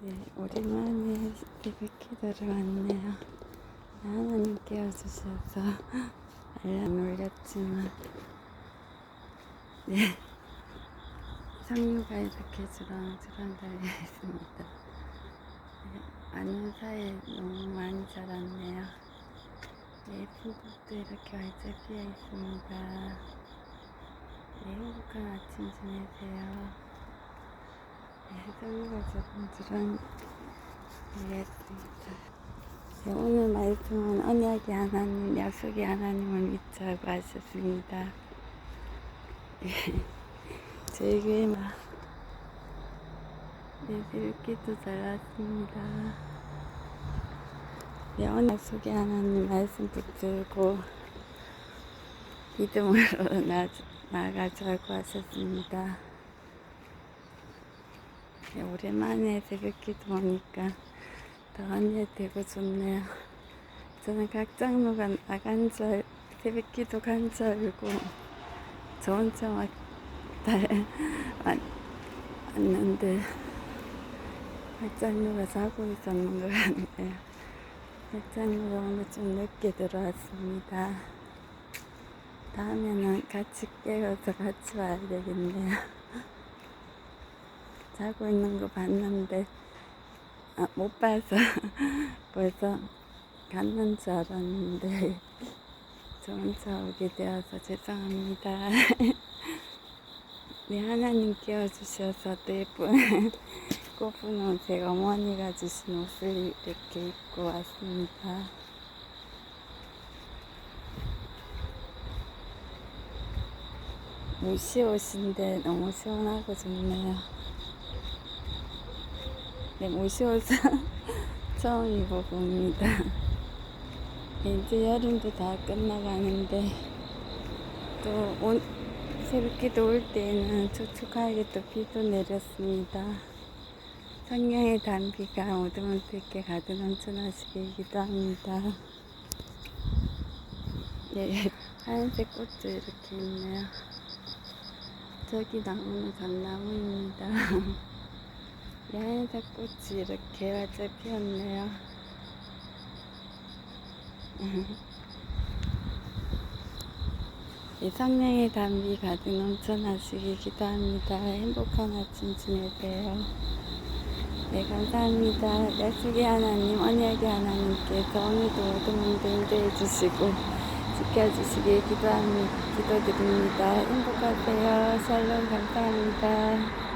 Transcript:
네, 오랜만에 기도를 왔네요. 하나님 깨워주셔서 알람 울렸지만, 네, 성류가 이렇게 주렁주렁 달려있습니다. 네, 아는 사이에 너무 많이 자랐네요. 네, 예쁜 꽃도 이렇게 활짝 피어 있습니다. 네, 행복한 아침 지내세요. 네, 주렁주렁 달려있습니다. 네, 오늘 말씀은 언약의 하나님, 약속의 하나님을 믿자고 하셨습니다. 네, 저희 교회만 네, 새벽기도 잘 왔습니다. 네, 오늘 약속의 하나님 말씀 붙들고 믿음으로 나, 나가자고 하셨습니다. 네, 오랜만에 새벽기도 오니까 더 언제되고 좋네요. 저는 각 장로가 나간 줄, 알- 새벽 기도 간 줄 알고, 저 혼자 막, 달, 왔, 왔는데, 각 장로가 자고 있었는 것 같네요. 각 장로가 오늘 좀 늦게 들어왔습니다. 다음에는 같이 깨워서 같이 와야 되겠네요. 자고 있는 거 봤는데, 아, 못 봐서 벌써 갔는 줄 알았는데 저 혼자 오게 되어서 죄송합니다. 네, 하나님 깨워주셔서 또 예쁜 꽃분 옷에 어머니가 주신 옷을 이렇게 입고 왔습니다. 무시 옷인데 너무 시원하고 좋네요. 네, 모시옷은 처음 입어봅니다. 이제 여름도 다 끝나가는데 또 온, 새벽기도 올 때는 촉촉하게 또 비도 내렸습니다. 성령의 단비가 모든 분들께 가득 넘쳐나시길 기도합니다. 네, 하얀색 꽃도 이렇게 있네요. 저기 나무는 감나무입니다. 야외사 꽃이 이렇게 활짝 피었네요. 이 성령의 담비 가득 넘쳐나시기 기도합니다. 행복한 아침 지내세요. 네, 감사합니다. 약속의 하나님, 언약의 하나님께서 오늘도 모든 분들 인도해 주시고 지켜주시길 기도합니다. 기도드립니다. 행복하세요. 샬롬 감사합니다.